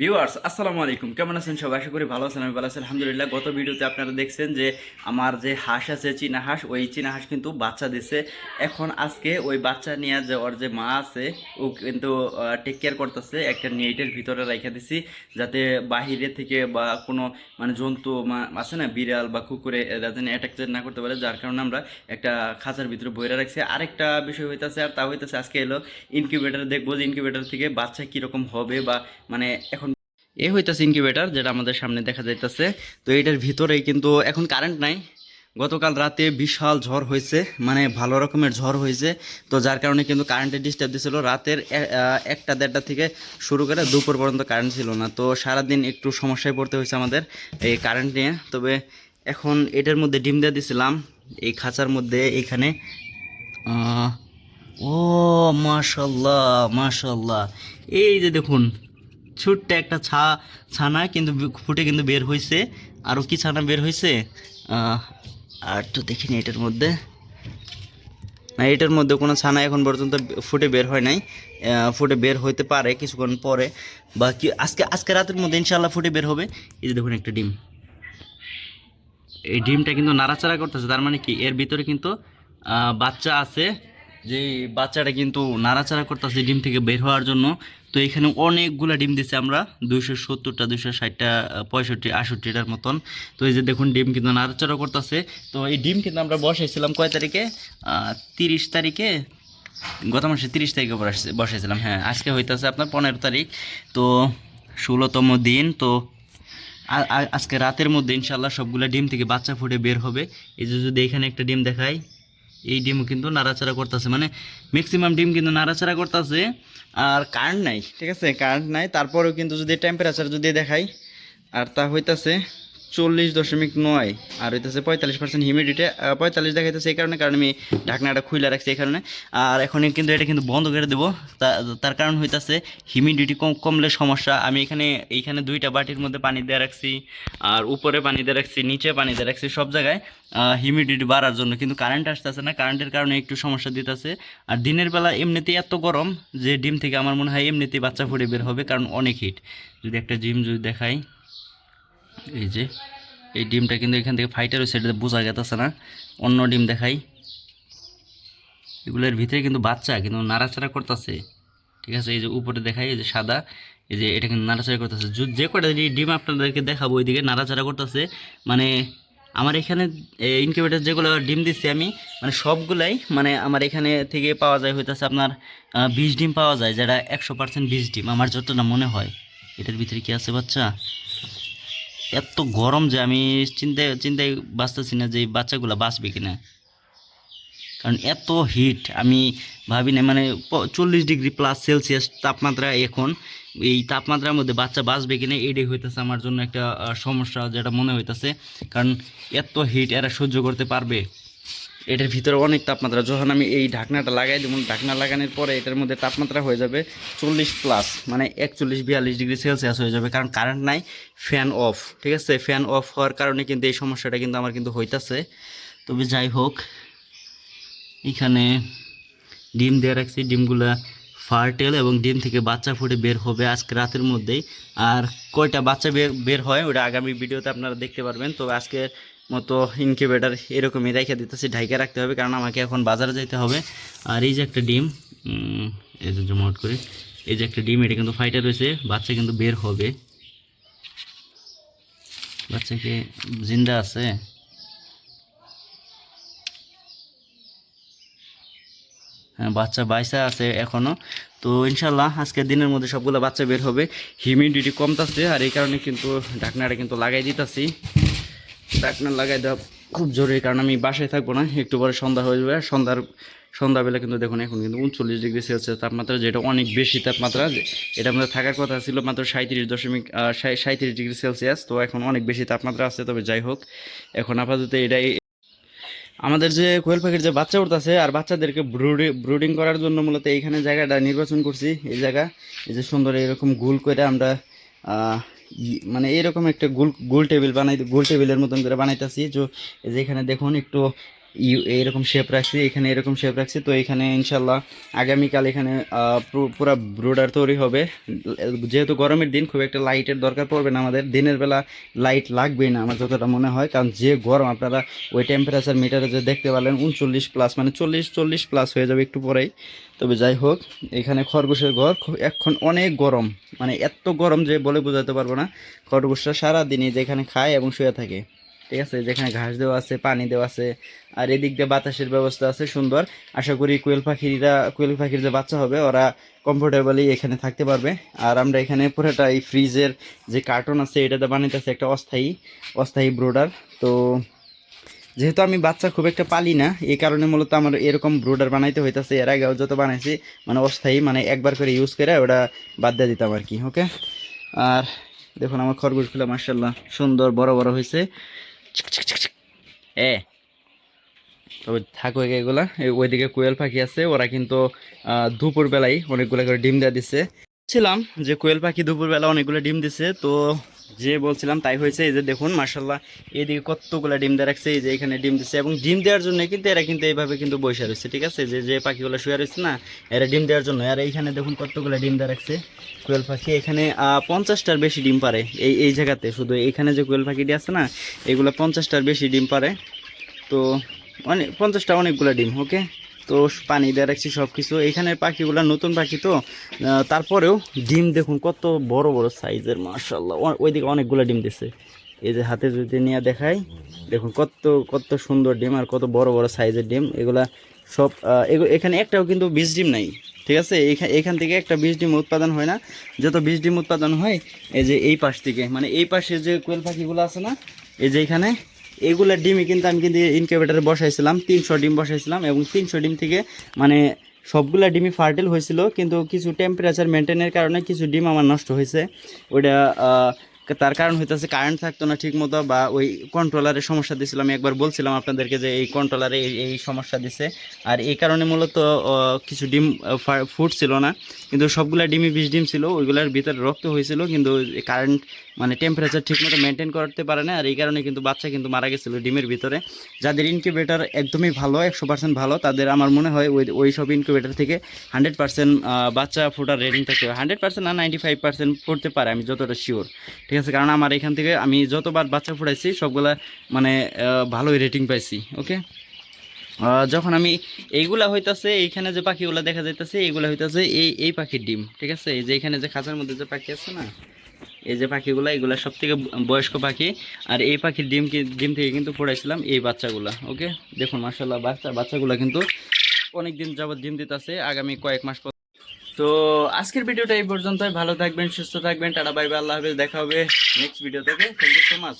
Viewers, আসসালামু আলাইকুম। কেমন আছেন সবাই? আশা করি ভালো আছেন, আমি ভালো আছি। আলহামদুলিল্লাহ, গত ভিডিওতে আপনারা দেখছেন যে আমার যে হাঁস আছে, চীনা হাঁস, ওই চীনা হাঁস কিন্তু বাচ্চা দিছে। এখন আজকে ওই বাচ্চা নিয়ে যে ওর যে মা আছে, ও কিন্তু টেক কেয়ার করতেছে। একটা নেটের ভিতরে রেখে দিছি, যাতে বাহিরে থেকে বা কোনো মানে জন্তু আছে না, বিড়াল বা কুকুরে, এরা যেন অ্যাটাক না করতে পারে। যার কারণে আমরা একটা খাঁচার ভিতরে বইরা রাখছি। আরেকটা বিষয় হইতেছে, আর তা হইতেছে আজকে এলো ইনকিউবেটার দেখব যে ইনকিউবেটার থেকে বাচ্চা কীরকম হবে বা মানে এখন এ হইতাছে ইনকিউবেটার যেটা আমাদের সামনে দেখা যাইতাছে। তো এটার ভিতরেই কিন্তু এখন কারেন্ট নাই। গতকাল রাতে বিশাল ঝড় হয়েছে মানে ভালো রকমের ঝড় হয়েছে তো যার কারণে কিন্তু কারেন্টের ডিস্টার্ব দিয়েছিল রাতের একটা দেড়টা থেকে শুরু করে দুপুর পর্যন্ত কারেন্ট ছিল না। তো সারাদিন একটু সমস্যায় পড়তে হয়েছে আমাদের এই কারেন্ট নিয়ে। তবে এখন এটার মধ্যে ডিম দিয়ে দিছিলাম। এই খাঁচার মধ্যে এইখানে আহ, ও মাশাল্লাহ মাশাল্লাহ। এই যে দেখুন ছোট্ট একটা ছা, ছানা কিন্তু ফুটে কিন্তু বের হয়েছে আরও কি ছানা বের হয়েছে আর তো দেখিনি এটার মধ্যে। না, এটার মধ্যে কোনো ছানা এখন পর্যন্ত ফুটে বের হয় নাই। ফুটে বের হইতে পারে কিছুক্ষণ পরে। বা কি আজকে আজকে রাতের মধ্যে ইনশাল্লাহ ফুটে বের হবে। এই যে দেখুন একটা ডিম। এই ডিমটা কিন্তু নাড়াচাড়া করতেছে, তার মানে কি? এর ভিতরে কিন্তু বাচ্চা আছে। যে বাচ্চাটা কিন্তু নাড়াচাড়া করতেছে ডিম থেকে বের হওয়ার জন্য। তো এখানে অনেকগুলা ডিম দিছে আমরা, দুইশো সত্তরটা, দুইশো ষাটটা পঁয়ষট্টি আষট্টিটার মতন। তো এই যে দেখুন, ডিম কিন্তু নাড়াচাড়া করতেছে। তো এই ডিম কিন্তু আমরা বসাইছিলাম কয় তারিখে? তিরিশ তারিখে? গত মাসে তিরিশ তারিখে বসাইছি- বসাইছিলাম হ্যাঁ আজকে হইতেছে আপনার পনেরো তারিখ। তো ষোলোতম দিন, তো আজকে রাতের মধ্যে ইনশাল্লাহ সবগুলো ডিম থেকে বাচ্চা ফুটে বের হবে। এই যে যদি এখানে একটা ডিম দেখাই এই ডিম কিন্তু নাড়াচাড়া করতেছে। মানে ম্যাক্সিমাম ডিম কিন্তু নাড়াচাড়া করতেছে, আর কারেন্ট নাই। ঠিক আছে কারেন্ট নাই। তারপরেও কিন্তু যদি টেম্পারেচার যদি দেখাই, আর তা হইতাছে চল্লিশ দশমিক নয়, আর হইতেছে পঁয়তাল্লিশ পার্সেন্ট হিউমিডিটি পঁয়তাল্লিশ দেখাইতেছে এই কারণে, কারণ আমি ঢাকনাটা খুলে রাখছি এই কারণে। আর এখন কিন্তু এটা কিন্তু বন্ধ করে দেবো। তার কারণ হইতাছে হিউমিডিটি কম, কমলে সমস্যা। আমি এখানে, এইখানে দুইটা বাটির মধ্যে পানি দিয়ে রাখছি, আর উপরে পানি দিয়ে রাখছি, নিচে পানি দিয়ে রাখছি সব জায়গায়। হিউমিডিটি বাড়ার জন্য। কিন্তু কারেন্ট আসতেছে না। কারেন্টের কারণে একটু সমস্যা দিতেছে। আর দিনের বেলা এমনিতেই এত গরম যে ডিম থেকে আমার মনে হয় এমনিতেই বাচ্চা ফুটে বের হবে, কারণ অনেক হিট যদি একটা ডিম যদি দেখাই। এই যে, এই ডিমটা কিন্তু এখান থেকে ফাইটার হয়েছে এটা বোঝা গেতেছে না। অন্য ডিম দেখাই। এগুলোর ভিতরে কিন্তু বাচ্চা, কিন্তু নাড়াচাড়া করতেছে। ঠিক আছে, এই যে উপরে দেখাই, এই যে সাদা, এই যে এটা কিন্তু নাড়াচাড়া করতেছে। যে কটা ডিম আপনাদেরকে দেখাবো, ওইদিকে নাড়াচাড়া করতেছে। মানে আমার এখানে ইনকিউবেটার যেগুলো ডিম দিচ্ছি আমি মানে সবগুলাই মানে আমার এখানে থেকে পাওয়া যায় হইতেছে আপনার বিশ ডিম পাওয়া যায় যেটা একশো পার্সেন্ট বিশ ডিম, আমার যতটা মনে হয়। এটার ভিতরে কি আছে বাচ্চা? এত গরম যে আমি চিন্তায় চিন্তায় বাঁচতেছি না যে বাচ্চাগুলো বাঁচবে কিনা। কারণ এত হিট আমি ভাবি না মানে চল্লিশ ডিগ্রি প্লাস সেলসিয়াস তাপমাত্রা এখন, এই তাপমাত্রার মধ্যে বাচ্চা বাঁচবে কিনা, এটাই হইতেছে আমার জন্য একটা সমস্যা যেটা মনে হইতেছে। কারণ এত হিট এরা সহ্য করতে পারবে। এটার ভিতরে অনেক তাপমাত্রা। যখন আমি এই ঢাকনাটা লাগাই দেবো, ঢাকনা লাগানোর পরে এটার মধ্যে তাপমাত্রা হয়ে যাবে চল্লিশ প্লাস মানে একচল্লিশ বিয়াল্লিশ ডিগ্রি সেলসিয়াস হয়ে যাবে। কারণ কারেন্ট নাই ফ্যান অফ ঠিক আছে? ফ্যান অফ হওয়ার কারণে কিন্তু এই সমস্যাটা কিন্তু আমার কিন্তু হইতাছে। তবে যাই হোক, এখানে ডিম দেওয়া রাখছি। ডিমগুলা ফার্টেল এবং ডিম থেকে বাচ্চা ফুটে বের হবে আজকে রাতের মধ্যেই। আর কয়টা বাচ্চা বের বের হয় ওটা আগামী ভিডিওতে আপনারা দেখতে পারবেন। তো আজকে মতো ইনকিউবেটার এরকমই রেখে দিতেছি, ঢাইকে রাখতে হবে, কারণ আমাকে এখন বাজারে যেতে হবে। আর এই যে একটা ডিম এই যে জমাট করে, এই যে একটা ডিম, এটা কিন্তু ফাইটার রয়েছে, বাচ্চা কিন্তু বের হবে। বাচ্চাকে জিন্দা আছে? বাচ্চা বাইসা আছে এখনও। তো ইনশাল্লাহ আজকের দিনের মধ্যে সবগুলো বাচ্চা বের হবে। হিউমিডিটি কমতাছে আর এই কারণে কিন্তু ঢাকনাটা কিন্তু লাগাই দিতেছি। ঢাকনা লাগাই দেওয়া খুব জরুরি কারণ আমি বাসায় থাকব না, একটু পরে সন্ধ্যা হয়ে যাবে। আর সন্ধ্যার, সন্ধ্যাবেলা কিন্তু দেখুন এখন কিন্তু উনচল্লিশ ডিগ্রি সেলসিয়াস তাপমাত্রা, যেটা অনেক বেশি তাপমাত্রা। এটা আমাদের থাকার কথা ছিল মাত্র সাঁত্রিশ দশমিক সাঁত্রিশ ডিগ্রি সেলসিয়াস, তো এখন অনেক বেশি তাপমাত্রা আছে, তবে যাই হোক। এখন আপাতত এটাই আমাদের যে কোয়েল পাখির যে বাচ্চা উঠতেছে আর বাচ্চাদেরকে ব্রুডি ব্রুডিং করার জন্য মূলত এইখানে জায়গাটা নির্বাচন করছি, এই জায়গা। এই যে সুন্দর এরকম গোল করে আমরা মানে এরকম একটা গোল গোল টেবিল বানাই, গোল টেবিলের মতন করে বানাইতেছি। যে যেখানে দেখুন একটু ইউ, এরকম শেপ রাখছি, এখানে এরকম শেপ রাখছি, তো এখানে ইনশাল্লাহ আগামীকাল এখানে পুরা ব্রোডার তৈরি হবে। যেহেতু গরমের দিন, খুব একটা লাইটের দরকার পড়বে না আমাদের। দিনের বেলা লাইট লাগবেই না, আমার যতটা মনে হয়। কারণ যে গরম, আপনারা ওই টেম্পারেচার মিটারে যে দেখতে পারলেন উনচল্লিশ প্লাস মানে চল্লিশ চল্লিশ প্লাস হয়ে যাবে একটু পরেই। তবে যাই হোক, এখানে খরগোশের ঘর, খুব- এখন অনেক গরম। মানে এত গরম যে বলে বোঝাতে পারব না। খরগোশটা সারাদিনই যেখানে খায় এবং শুয়ে থাকে। ঠিক আছে? যেখানে ঘাস দেওয়া আছে, পানি দেওয়া আছে, আর এদিক দিয়ে বাতাসের ব্যবস্থা আছে, সুন্দর। আশা করি কোয়েল পাখিরা, কোয়েল পাখির যে বাচ্চা হবে, ওরা কমফোর্টেবলি এখানে থাকতে পারবে। আর আমরা এখানে পুরোটা এই ফ্রিজের যে কার্টন আছে, এটাতে বানাইতেছে একটা অস্থায়ী অস্থায়ী ব্রোডার। তো যেহেতু আমি বাচ্চা খুব একটা পালি না, এই কারণে মূলত আমার এরকম ব্রোডার বানাইতে হইতাছে। এর আগেও যত বানাইছি মানে অস্থায়ী মানে একবার করে ইউজ করে ওটা বাদ দিয়ে দিতাম আর কি ওকে আর দেখুন, আমার খরগোশগুলো মার্শাল্লাহ সুন্দর বড় বড় হয়েছে এ, তবে থাকো এগুলা। ওইদিকে কোয়েল পাখি আছে, ওরা কিন্তু দুপুরবেলায় অনেকগুলো করে ডিম দেওয়া দিছে। ছিলাম যে কোয়েল পাখি দুপুরবেলা অনেকগুলো ডিম দিছে, তো যে বলছিলাম তাই হয়েছে, এই যে দেখুন মার্শাল্লাহ এদিকে কতগুলো ডিম দেওয়া রাখছে, এই যে এখানে ডিম দিচ্ছে এবং ডিম দেওয়ার জন্য কিন্তু এরা কিন্তু এইভাবে কিন্তু বসে রয়েছে, ঠিক আছে? যে যে পাখিগুলো শুয়ে রয়েছে না, এরা ডিম দেওয়ার জন্য, আর এইখানে দেখুন কতগুলো ডিম দেওয়া রাখছে, কোয়েল পাখি, এখানে পঞ্চাশটার বেশি ডিম পারে, এই এই জায়গাতে, শুধু এখানে যে কোয়েল পাখিটি আছে না, এগুলো পঞ্চাশটার বেশি ডিম পারে, তো অনেক পঞ্চাশটা অনেকগুলো ডিম, ওকে? তো পানি দিয়ে রাখছি সব কিছু এখানে পাখিগুলো নতুন পাখি তো। তারপরেও ডিম দেখুন, কত বড় বড় সাইজের মার্শাল্লাহ ওইদিকে অনেকগুলো ডিম দিছে। এই যে হাতে যদি নিয়ে দেখাই, দেখুন কত কত সুন্দর ডিম আর কত বড় বড় সাইজের ডিম। এগুলা সব এখানে একটাও কিন্তু বীজ ডিম নাই, ঠিক আছে? এখান এখান থেকে একটা বীজ ডিম উৎপাদন হয় না। যত বীজ ডিম উৎপাদন হয়, এই যে এই পাশ থেকে মানে এই পাশে যে কোয়েল পাখিগুলো আছে না, এই যে এখানে এগুলা ডিমই কিন্তু আমি কিন্তু ইনকিউবেটারে বসাইছিলাম তিনশো ডিম বসাইছিলাম এবং তিনশো ডিম থেকে মানে সবগুলা ডিমই ফার্টিল হয়েছিল কিন্তু কিছু টেম্পারেচার মেনটেনের কারণে কিছু ডিম আমার নষ্ট হয়েছে। আহ, তার কারণ হইতেছে কারেন্ট থাকতো না ঠিক মতো বা ওই কন্ট্রোলারের সমস্যা দিয়েছিল আমি একবার বলছিলাম আপনাদেরকে যে এই কন্ট্রোলারে এই সমস্যা দিছে। আর এই কারণে মূলত কিছু ডিম ফুট ছিল না। কিন্তু সবগুলা ডিমই বিষ ডিম ছিল, ওইগুলোর ভিতরে রক্ত হয়েছিল। কিন্তু কারেন্ট মানে টেম্পারেচার ঠিকমতো মেনটেন করতে পারে না। আর এই কারণে কিন্তু বাচ্চা কিন্তু মারা গেছিল ডিমের ভিতরে। যাদের ইনকিউবেটার একদমই ভালো, একশো পার্সেন্ট ভালো, তাদের আমার মনে হয় ওই ওই সব ইনকিউবেটার থেকে হান্ড্রেড পার্সেন্ট বাচ্চা ফোটার রেটিং হবে। হান্ড্রেড পার্সেন্ট না নাইনটি ফাইভ পার্সেন্ট ফুটতে পারে, আমি যতটা শিওর ঠিক আছে, কারণ আমার এখান থেকে আমি যতবার বাচ্চা ফুটাইছি, সবগুলা মানে ভালোই রেটিং পাইছি ওকে যখন আমি এইগুলা হইতাছে, এইখানে যে পাখিগুলা দেখা যাইতেছে, এইগুলা হইতাছে এই এই পাখির ডিম, ঠিক আছে? এই যে এখানে যে খাঁচার মধ্যে যে পাখি আছে না, এই যে পাখিগুলা, এগুলা সব থেকে বয়স্ক পাখি, আর এই পাখির ডিম ডিম থেকে কিন্তু পড়াইছিলাম এই বাচ্চাগুলা ওকে দেখুন মার্শাল্লাহ বাচ্চা, বাচ্চাগুলা কিন্তু অনেক দিন যাবত ডিম দিতেছে, আগামী কয়েক মাস তো আজকের ভিডিওটা এই পর্যন্তই। ভালো থাকবেন, সুস্থ থাকবেন। Tata, bye bye. আল্লাহ হাফেজ। দেখা হবে নেক্সট ভিডিও থেকে থ্যাংক ইউ সো মাচ